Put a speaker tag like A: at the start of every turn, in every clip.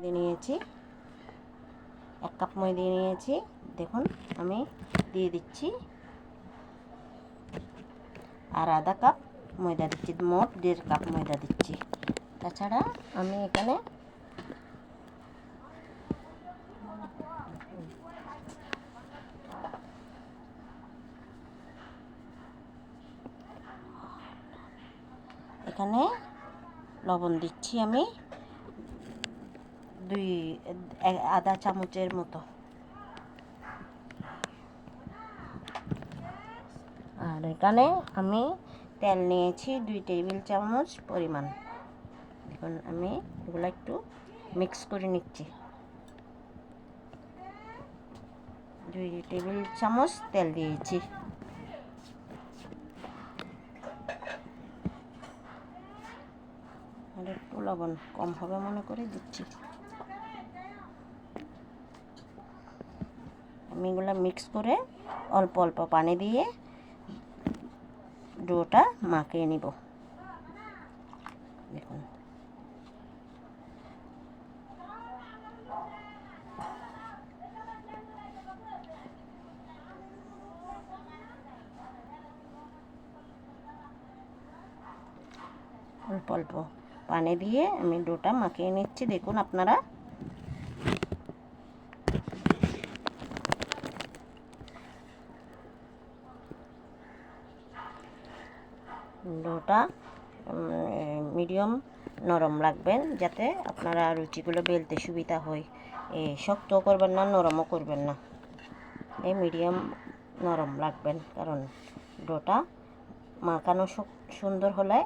A: দিয়ে নিয়েছি। এক কাপ মই দিয়ে নিয়েছি। দেখুন, আমি দিয়ে দিচ্ছি। আর আধা কাপ ময়দা দিচ্ছি, মোট দেড় কাপ ময়দা দিচ্ছি। তাছাড়া আমি এখানে এখানে লবণ দিচ্ছি আমি। দুই আধা চামচের মতো। আর এখানে আমি তেল নিয়েছি দুই টেবিল চামচ পরিমাণ। এখন আমি এগুলো একটু মিক্স করে নিচ্ছি। দুই টেবিল চামচ তেল দিয়েছি। আর একটু লবণ কম হবে মনে করে দিচ্ছি। এগুলো মিক্স করে অল্প অল্প পানি দিয়ে ডোটা মাখিয়ে নিব। দেখুন। অল্প অল্প পানি দিয়ে আমি ডোটা মাখিয়ে নিচ্ছি। দেখুন আপনারা ডোটা মিডিয়াম নরম রাখবেন যাতে আপনারা রুচিগুলো বেলতে সুবিধা হয়। এ, শক্ত করবেন না, নরমও করবেন না। এই মিডিয়াম নরম রাখবেন কারণ ডোটা মাখানো সুন্দর হলে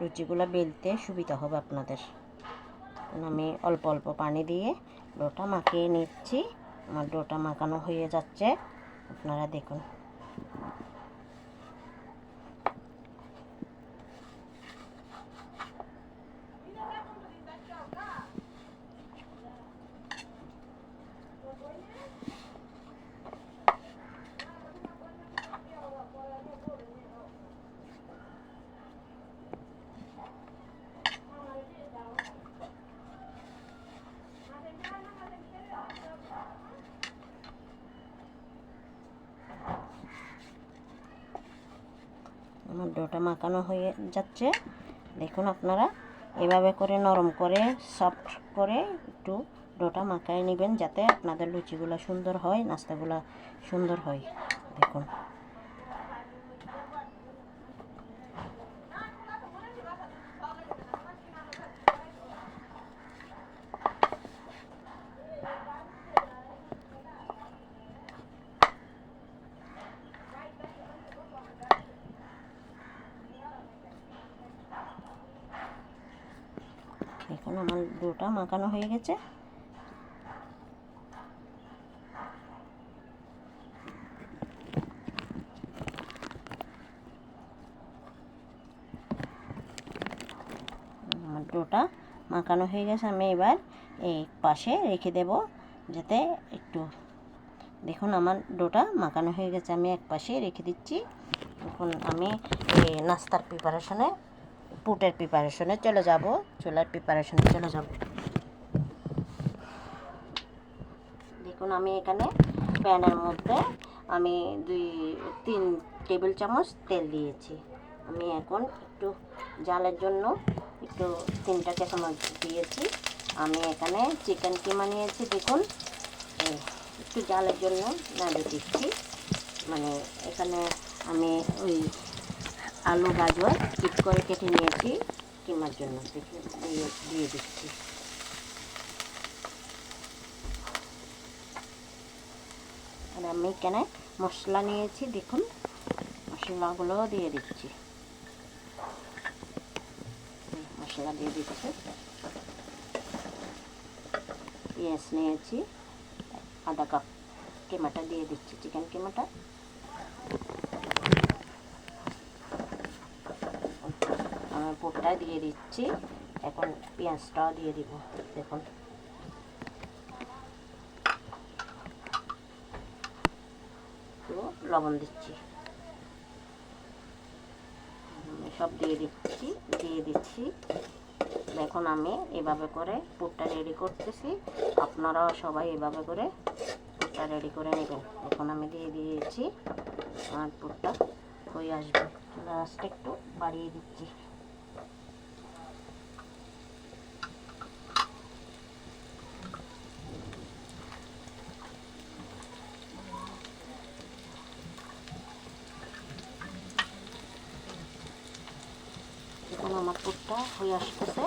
A: রুচিগুলো বেলতে সুবিধা হবে আপনাদের। আমি অল্প অল্প পানি দিয়ে ডোটা মাখিয়ে নিচ্ছি। আমার ডোটা মাখানো হয়ে যাচ্ছে। আপনারা দেখুন আমার ডোটা মাখানো হয়ে যাচ্ছে। দেখুন আপনারা, এভাবে করে নরম করে সফট করে একটু ডোটা মাখায় নেবেন যাতে আপনাদের লুচিগুলো সুন্দর হয়, নাস্তাগুলো সুন্দর হয়। দেখুন এখন আমার ডোটা মাখানো হয়ে গেছে। ডোটা মাখানো হয়ে গেছে। আমি এবার এই পাশে রেখে দেব যাতে একটু দেখুন আমার ডোটা মাখানো হয়ে গেছে। আমি এক পাশে রেখে দিচ্ছি। এখন আমি এই নাস্তার প্রিপারেশনে পুটের প্রিপারেশনে চলে যাব। চুলার প্রিপারেশনে চলে যাব। দেখুন আমি এখানে প্যানের মধ্যে আমি দুই, তিন টেবিল চামচ তেল দিয়েছি। আমি এখন একটু জালের জন্য একটু তিনটা চামচ দিয়েছি। আমি এখানে চিকেন কিমা নিয়েছি, দেখুন। একটু জালের জন্য নাড়িয়ে দিচ্ছি। মানে এখানে আমি ওই আলু গাজর চিপ করে কেটে নিয়েছি কিমার জন্য। দিয়ে দিচ্ছি আর আমি এখানে মশলা নিয়েছি দেখুন। মশলাগুলো দিয়ে দিচ্ছি। মশলা দিয়ে দিচ্ছি। পেঁয়াজ নিয়েছি, আধা কাপ কিমাটা দিয়ে দিচ্ছি, চিকেন কিমাটা আমি পুরটা দিয়ে দিচ্ছি, এখন পেঁয়াজটাও দিয়ে দিব, দেখুন একটু লবণ দিচ্ছি। সব দিয়ে দিচ্ছি দিয়ে দিচ্ছি। এখন আমি এভাবে করে পুরটা রেডি করতেছি। আপনারাও সবাই এভাবে করে পুরটা রেডি করে নেবেন। এখন আমি দিয়ে দিয়েছি, আমার পুরটা হয়ে আসবে। লাস্ট একটু বাড়িয়ে দিচ্ছি এখন আমার পুরটা হয়ে আসতেছে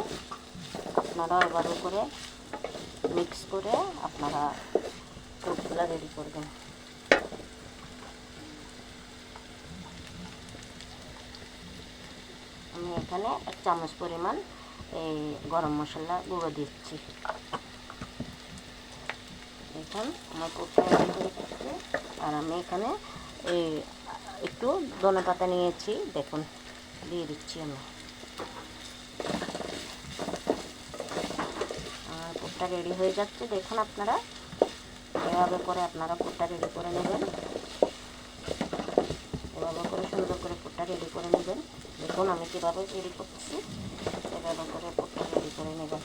A: আপনারা এবারে করে মিক্স করে আপনারা পুরগুলা রেডি করবেন আমি এখানে এক চামচ পরিমাণ এই গরম মশলা গুঁড়ো দিচ্ছি। এখন আমার হয়ে গেছে আর আমি এখানে এই একটু ধনে পাতা নিয়েছি, দেখুন, দিয়ে দিচ্ছি আমি আমার পুরটা রেডি হয়ে যাচ্ছে। দেখুন আপনারা, এভাবে করে আপনারা পুরটা রেডি করে নেবেন। এভাবে করে সুন্দর করে পুরটা রেডি করে নেবেন। দেখুন আমি কীভাবে রেডি করছি। এভাবে করে পুরটা রেডি করে নেবেন।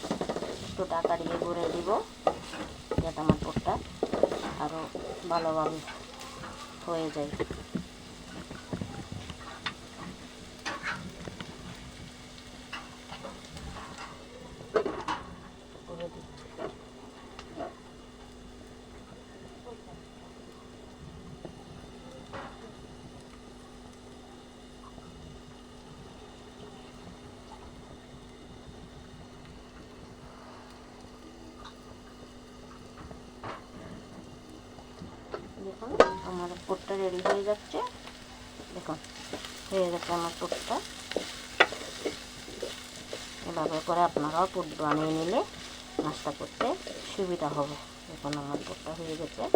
A: একটু টাকা দিয়ে ঘুরে দিব, যাতে আমার পুরটা আরও ভালোভাবে হয়ে যায় করে দিচ্ছি দেখুন আমার পোটটা রেডি হয়ে যাচ্ছে। দেখুন, হয়ে গেছে আমার পোটটা এভাবে করে আপনারাও পোট বানিয়ে নিলে নাস্তা করতে সুবিধা হবে। এখন আমার পোটটা হয়ে গেছে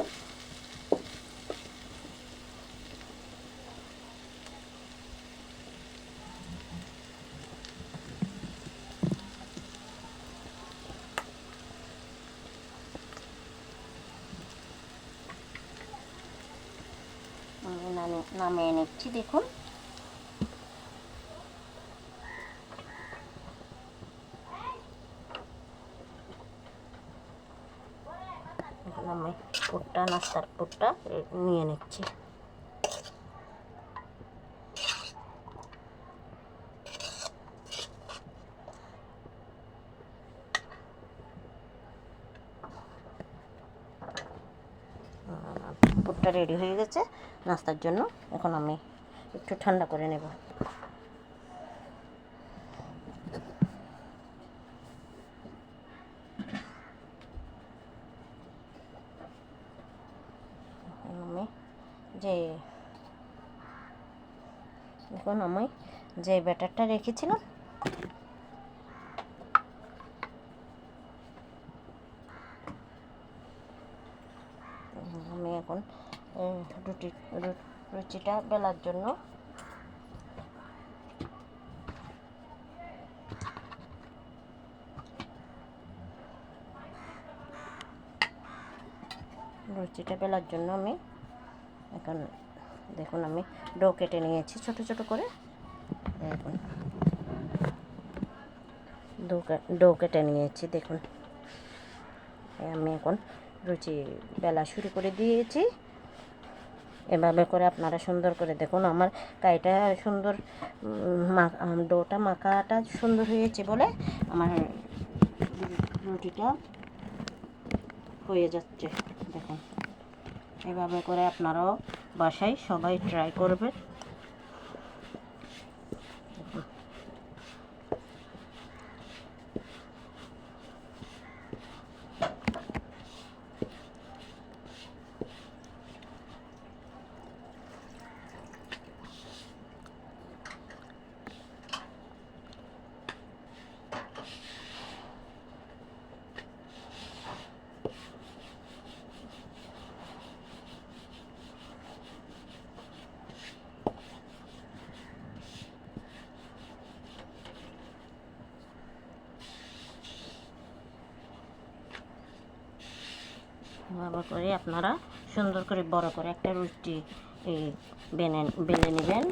A: আমি নামে- নিচ্ছি দেখুন? এখন আমি পুরটা নাস্তার পুরটা নিয়ে নিচ্ছি। পুরটা রেডি হয়ে গেছে। নাস্তার জন্য এখন আমি একটু ঠান্ডা করে নেব। আমি যে দেখুন আমি যে ব্যাটারটা রেখেছিলাম আমি এখন এই রুটি রুটিটা বেলার জন্য। রুটিটা বেলার জন্য আমি এখন দেখুন আমি ডো কেটে নিয়েছি ছোট ছোট করে। দেখুন। ডো কেটে নিয়েছি, দেখুন। আমি এখন রুচি বেলা শুরু করে দিয়েছি। এভাবে করে আপনারা সুন্দর করে দেখুন, আমার কাইটা সুন্দর ডোটা মাখাটা সুন্দর হয়েছে বলে আমার রুটিটা হয়ে যাচ্ছে। দেখুন, এভাবে করে আপনারাও বাসায় সবাই ট্রাই করবেন। এভাবে করে আপনারা সুন্দর করে বড় করে একটা রুটি এই বেলে নেবেন।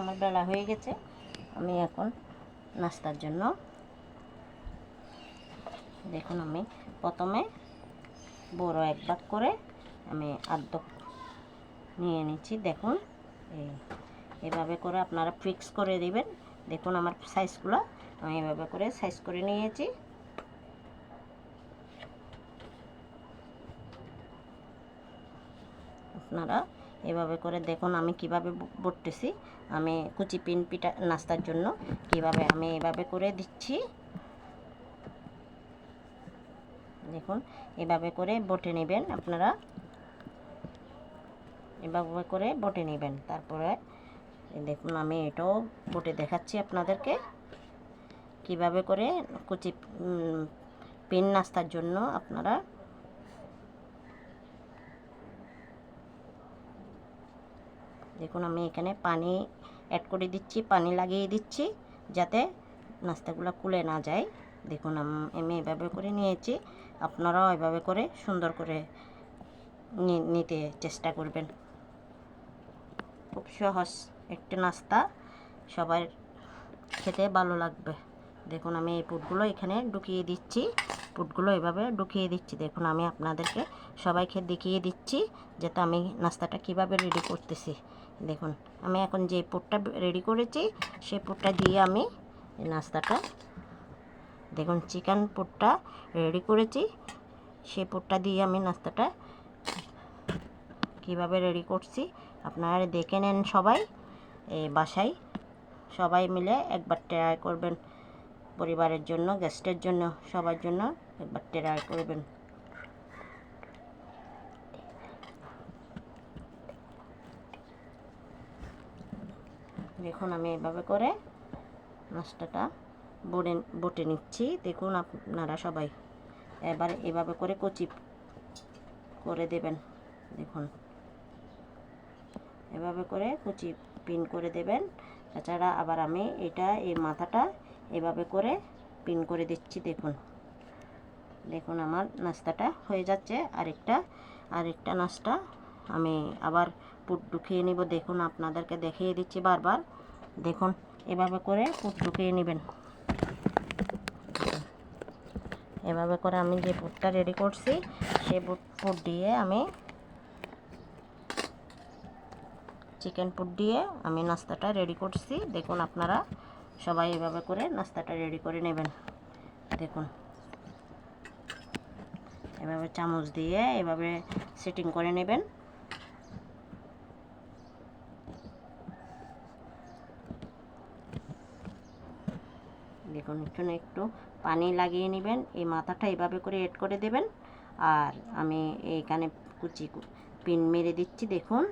A: আমার বেলা হয়ে গেছে। আমি এখন নাস্তার জন্য দেখুন আমি প্রথমে বড় এক ভাগ করে আমি আদ্য নিয়ে নিচ্ছি। দেখুন, এই এভাবে করে আপনারা ফিক্স করে দিবেন। দেখুন আমার সাইজগুলো, আমি এভাবে করে সাইজ করে নিয়েছি। আপনারা এভাবে করে দেখুন আমি কীভাবে বটতেছি। আমি কুচি পিন পিঠা নাস্তার জন্য কীভাবে আমি এভাবে করে দিচ্ছি। দেখুন, এভাবে করে বটে নেবেন আপনারা। এভাবে করে বটে নেবেন। তারপরে দেখুন, আমি এটাও বটে দেখাচ্ছি আপনাদেরকে। কীভাবে করে কুচি পিন নাস্তার জন্য আপনারা দেখুন আমি এখানে পানি অ্যাড করে দিচ্ছি, পানি লাগিয়ে দিচ্ছি, যাতে নাস্তাগুলো কুলে না যায়। দেখুন, আম- এভাবে করে নিয়েছি। আপনারাও এভাবে করে সুন্দর করে নিতে চেষ্টা করবেন। খুব সহজ একটি নাস্তা। সবার খেতে ভালো লাগবে। দেখুন, আমি এই পুটগুলো এখানে ঢুকিয়ে দিচ্ছি। পুটগুলো এভাবে ঢুকিয়ে দিচ্ছি। দেখুন, আমি আপনাদেরকে সবাইকে দেখিয়ে দিচ্ছি যাতে আমি নাস্তাটা কীভাবে রেডি করতেছি। দেখুন, আমি এখন যে পুটটা রেডি করেছি, সেই পুটটা দিয়ে আমি নাস্তাটা, দেখুন চিকেন পুটটা রেডি করেছি, সেই পুটটা দিয়ে আমি নাস্তাটা কীভাবে রেডি করছি, আপনারা দেখে নেন সবাই এই বাসায়, সবাই মিলে একবার ট্রাই করবেন, পরিবারের জন্য গেস্টের জন্য, সবার জন্য একবার ট্রাই করবেন। দেখুন আমি এভাবে করে নাস্তাটা বটে বটে নিচ্ছি। দেখুন আপনারা সবাই। এবার এভাবে করে কচি করে দেবেন। দেখুন। এভাবে করে কুচি পিন করে দেবেন। তাছাড়া আবার আমি এটা, এই মাথাটা এভাবে করে পিন করে দিচ্ছি, দেখুন। দেখুন আমার নাস্তাটা হয়ে যাচ্ছে। আরেকটা আরেকটা নাস্তা আমি আবার পুট ঢুকিয়ে নিব। দেখুন আপনাদেরকে দেখিয়ে দিচ্ছি বারবার। দেখুন, এভাবে করে পুট ঢুকিয়ে নেবেন। এভাবে করে আমি যে পুটটা রেডি করছি সেই পুট পুট দিয়ে আমি চিকেন পুট দিয়ে আমি নাস্তাটা রেডি করছি। দেখুন আপনারা সবাই এভাবে করে নাস্তাটা রেডি করে নেবেন। দেখুন। এভাবে চামচ দিয়ে এভাবে সেটিং করে নেবেন। দেখুন, এখানে একটু পানি লাগিয়ে নেবেন। এই মাথাটা এভাবে করে এড করে দেবেন। আর আমি এইখানে কুচি পিন মেরে দিচ্ছি, দেখুন।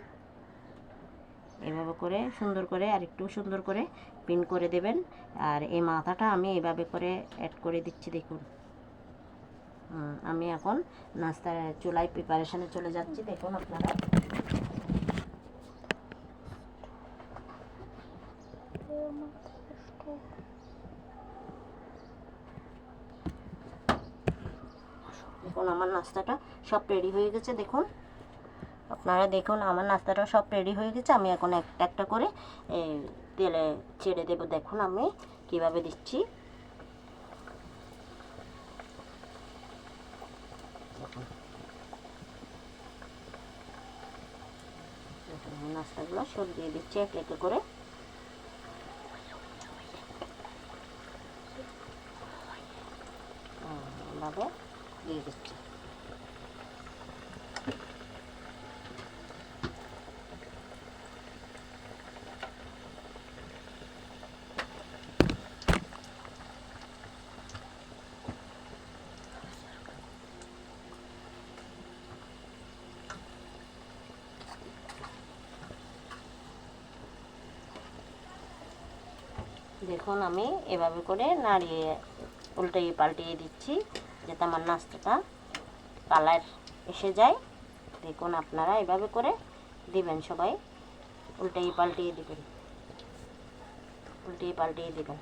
A: এভাবে করে, সুন্দর করে আর একটু সুন্দর করে পিন করে দেবেন। আর এই মাথাটা আমি এভাবে করে অ্যাড করে দিচ্ছি, দেখুন। আমি এখন নাস্তার চুলাই প্রিপারেশনে চলে যাচ্ছি, দেখুন আপনারা। দেখুন আমার নাস্তাটা সব রেডি হয়ে গেছে, দেখুন। আপনারা দেখুন আমার নাস্তাটা সব রেডি হয়ে গেছে। আমি এখন একটা একটা করে তেলে ছেড়ে দেব। দেখুন আমি কীভাবে দিচ্ছি। নাস্তাগুলো সব দিয়ে দিচ্ছি এক একে করে। দেখুন আমি এভাবে করে নাড়িয়ে উল্টিয়ে পাল্টিয়ে দিচ্ছি। যাতে আমার নাস্তাটা কালার এসে যায়। দেখুন আপনারা এভাবে করে দিবেন সবাই। উল্টেই পাল্টিয়ে দিবেন। উল্টেই পাল্টিয়ে দিবেন।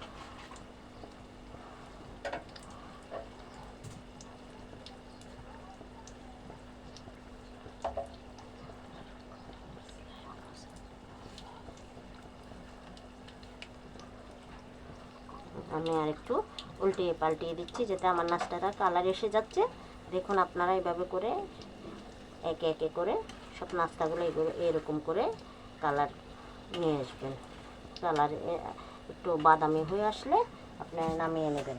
A: আমি আর একটু উল্টিয়ে পাল্টিয়ে দিচ্ছি যাতে আমার নাস্তাটা কালার এসে যাচ্ছে। দেখুন আপনারা এইভাবে করে একে একে করে সব নাস্তাগুলো এগুলো এরকম করে কালার নিয়ে আসবেন। কালার একটু বাদামি হয়ে আসলে আপনারা নামিয়ে নেবেন।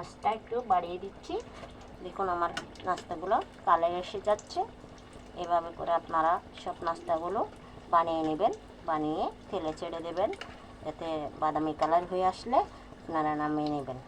A: আঁচটা একটু বাড়িয়ে দিচ্ছি। দেখুন আমার নাস্তাগুলো কালার এসে যাচ্ছে। এভাবে করে আপনারা সব নাস্তাগুলো বানিয়ে নেবেন, বানিয়ে তেলে ছেড়ে দেবেন। এতে বাদামি কালার হয়ে আসলে আপনারা নামিয়ে নেবেন।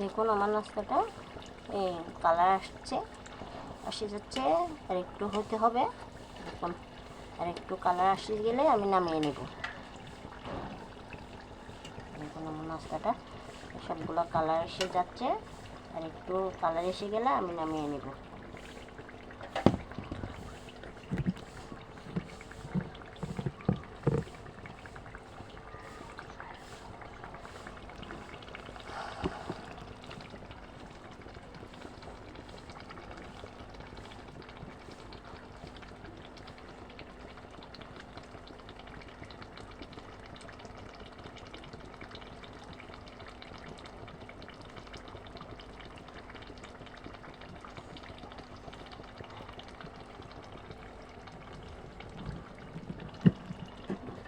A: দেখুন আমার নাস্তাটা। এই কালার আসছে। আসে যাচ্ছে আর একটু হতে হবে। দেখুন, আর একটু কালার আসে গেলে আমি নামিয়ে নেব। দেখুন আমার নাস্তাটা। সবগুলো কালার এসে যাচ্ছে। আর একটু কালার এসে গেলে আমি নামিয়ে নেব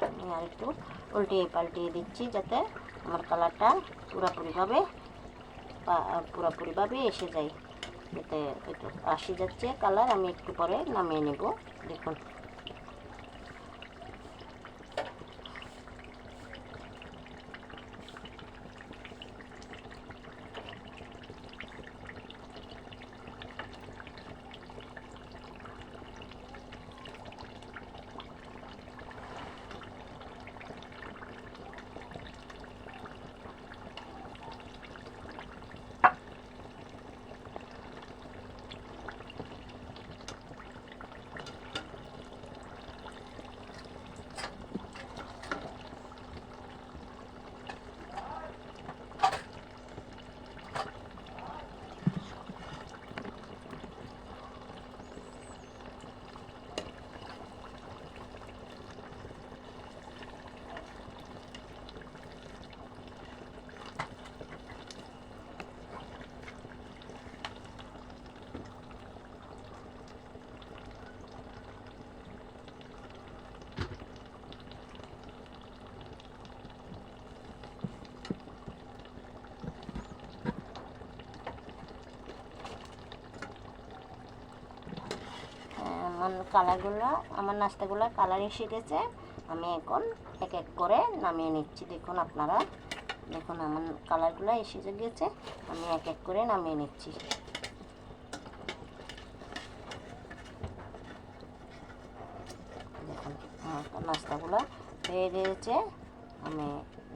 A: আমি আর একটু উল্টিয়ে পাল্টিয়ে দিচ্ছি যাতে আমার কালারটা পুরোপুরিভাবে পুরোপুরিভাবে এসে যায়। যাতে আসে যাচ্ছে কালার, আমি একটু পরে নামিয়ে নেব। দেখুন। আমার কালারগুলো, আমার নাস্তাগুলো কালার এসে গেছে। আমি এখন এক এক করে নামিয়ে নিচ্ছি। দেখুন আপনারা, দেখুন আমার কালারগুলো এসে গেছে। আমি এক এক করে নামিয়ে নিচ্ছি। দেখুন, আমার নাস্তাগুলো হয়ে গিয়েছে আমি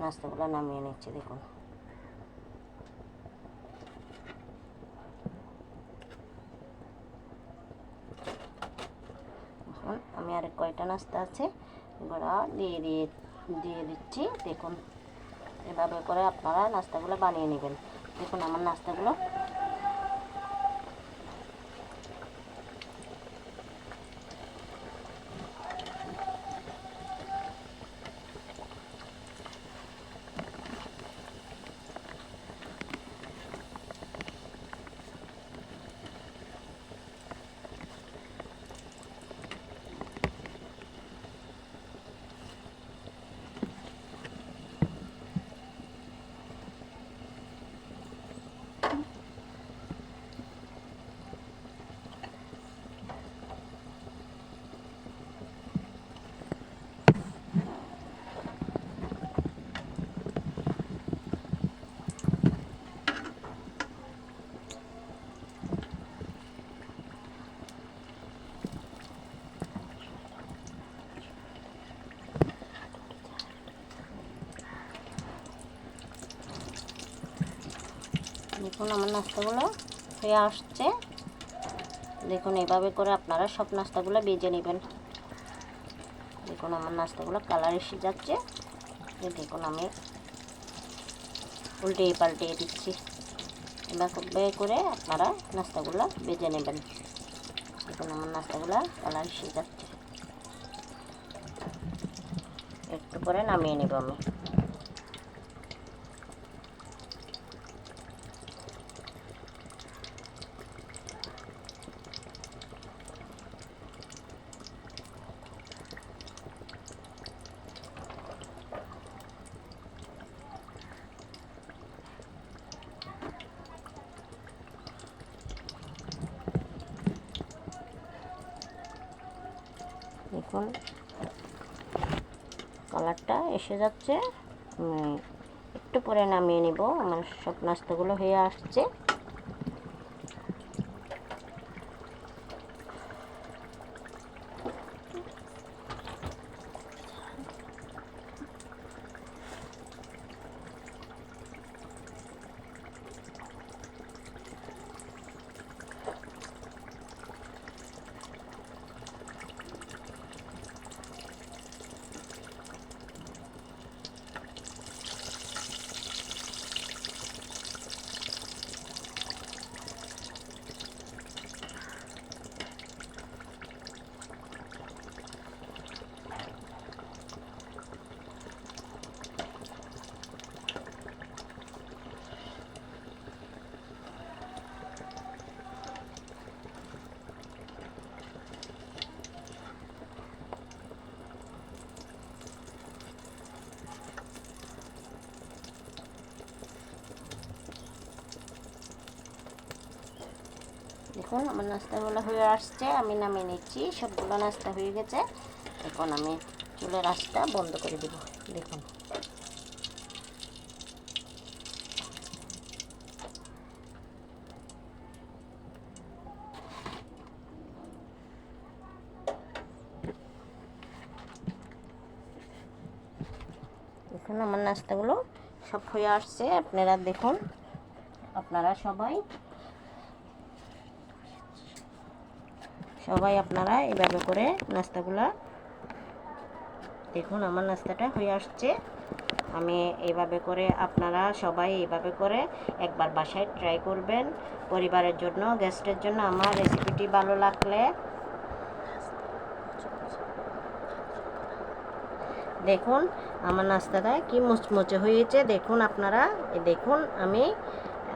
A: নাস্তাগুলো নামিয়ে নিচ্ছি, দেখুন এখন কয়টা নাস্তা আছে। এগুলো দিয়ে দিয়ে দিয়ে দিচ্ছি। দেখুন, এভাবে করে আপনারা নাস্তাগুলো বানিয়ে নেবেন। দেখুন, আমার নাস্তাগুলো দেখুন আমার নাস্তাগুলো হয়ে আসছে। দেখুন এভাবে করে আপনারা সব নাস্তাগুলো বেজে নেবেন। দেখুন, আমার নাস্তাগুলো কালার এসে যাচ্ছে। দেখুন, আমি উল্টিয়ে পাল্টিয়ে দিচ্ছি। এভাবে করে আপনারা নাস্তাগুলো বেজে নেবেন। দেখুন, আমার নাস্তাগুলো কালার এসে যাচ্ছে। একটু করে নামিয়ে নেব আমি দেখুন কালারটা এসে যাচ্ছে। একটু পরে নামিয়ে নিব। আমার সব নাস্তাগুলো হয়ে আসছে। দেখুন, আমার নাস্তাগুলো হয়ে আসছে। আমি নামিয়ে নিচ্ছি, সবগুলো নাস্তা হয়ে গেছে। এখন আমি চুলের আঁচটা বন্ধ করে দেব। দেখুন। দেখুন, আমার নাস্তাগুলো সব হয়ে আসছে। আপনারা দেখুন, আপনারা সবাই সবাই আপনারা এভাবে করে নাস্তাগুলা দেখুন, আমার নাস্তাটা হয়ে আসছে। আমি এইভাবে করে আপনারা সবাই এইভাবে করে একবার বাসায় ট্রাই করবেন। পরিবারের জন্য গেস্টের জন্য আমার রেসিপিটি ভালো লাগলে। দেখুন, আমার নাস্তাটা কি মুচমুচে হয়েছে। দেখুন আপনারা, দেখুন আমি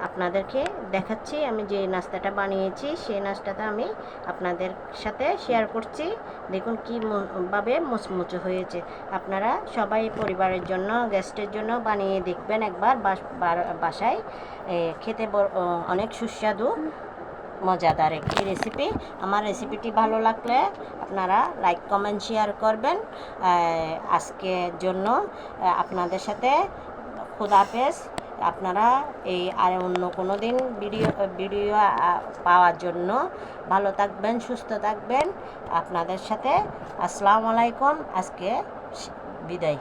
A: আপনাদেরকে দেখাচ্ছি, আমি যে নাস্তাটা বানিয়েছি, সেই নাস্তাটা আমি আপনাদের সাথে শেয়ার করছি। দেখুন কি ম- ভাবে মুচমুচে হয়েছে। আপনারা সবাই পরিবারের জন্য গেস্টের জন্য বানিয়ে দেখবেন একবার বাস- বাসায়। খেতে অনেক সুস্বাদু, মজাদার একটি রেসিপি আমার রেসিপিটি ভালো লাগলে আপনারা লাইক কমেন্ট শেয়ার করবেন। আজকের জন্য আপনাদের সাথে খুদাফেজ আপনারা এই আর অন্য কোনো দিন ভিডিও ভিডিও পাওয়ার জন্য ভালো থাকবেন, সুস্থ থাকবেন। আপনাদের সাথে আসসালামু আলাইকুম। আজকে বিদায়।